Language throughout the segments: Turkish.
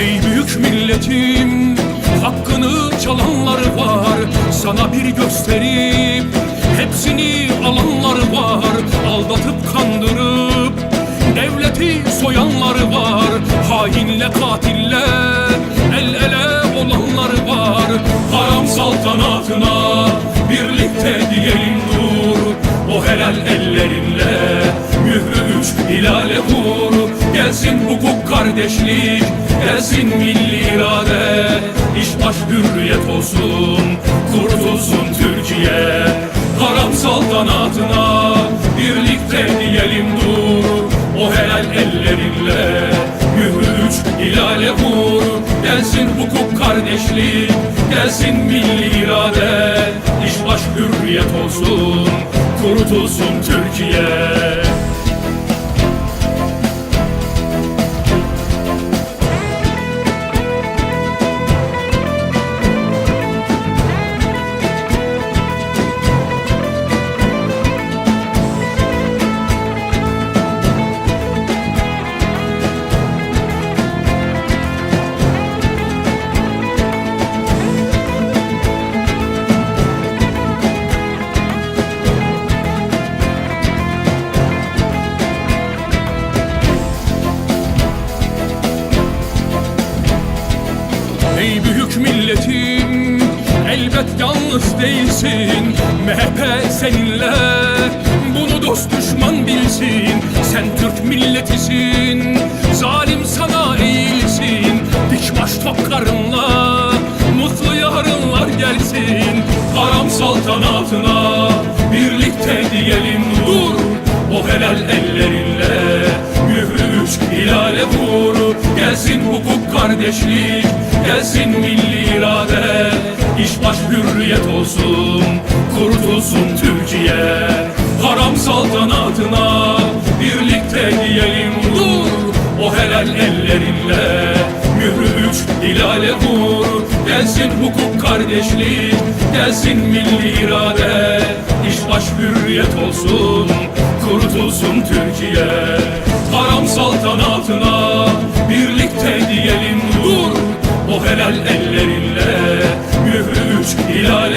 milletim Hakkını çalanları var. Sana bir gösterip Hepsini alanları var. Aldatıp kandırıp Devleti soyanları var. Hainle katille El ele olanları var. Haram saltanatına Birlikte diyelim dur. O helal ellerinle Mührü üç hilale vur. Gelsin hukuk kardeşlik Gelsin milli irade. İş baş hürriyet olsun Kurtulsun Türkiye. Haram saltanatına Birlikte diyelim dur. O helal ellerinle Mührü üç hilale vur. Gelsin hukuk kardeşlik Gelsin milli irade. İş baş hürriyet olsun Kurtulsun Türkiye yalnız değilsin MHP seninle. Bunu dost düşman bilsin Sen Türk milletisin. Zalim sana eğilsin Dik baş toplarınla. Mutlu yarınlar gelsin Haram saltanatına Birlikte diyelim dur O helal ellerinle. Mührü üç hilale vur Gelsin hukuk kardeşlik Gelsin milli irade İş baş hürriyet olsun Kurtulsun Türkiye. Haram saltanatına Birlikte diyelim dur O helal ellerinle Mührü üç hilale vur. Gelsin hukuk kardeşlik Gelsin milli irade. İş baş hürriyet olsun Kurtulsun Türkiye. Haram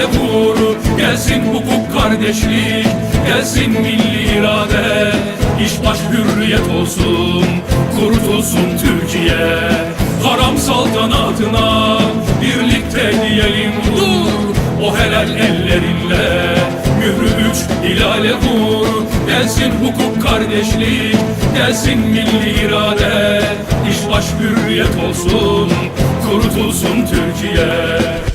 hilale vur Gelsin hukuk kardeşlik Gelsin milli irade. İş baş hürriyet olsun Kurtulsun Türkiye. Haram saltanatına Birlikte diyelim dur O helal ellerinle Mührü üç hilale vur. Gelsin hukuk kardeşlik Gelsin milli irade. İş baş hürriyet olsun Kurtulsun Türkiye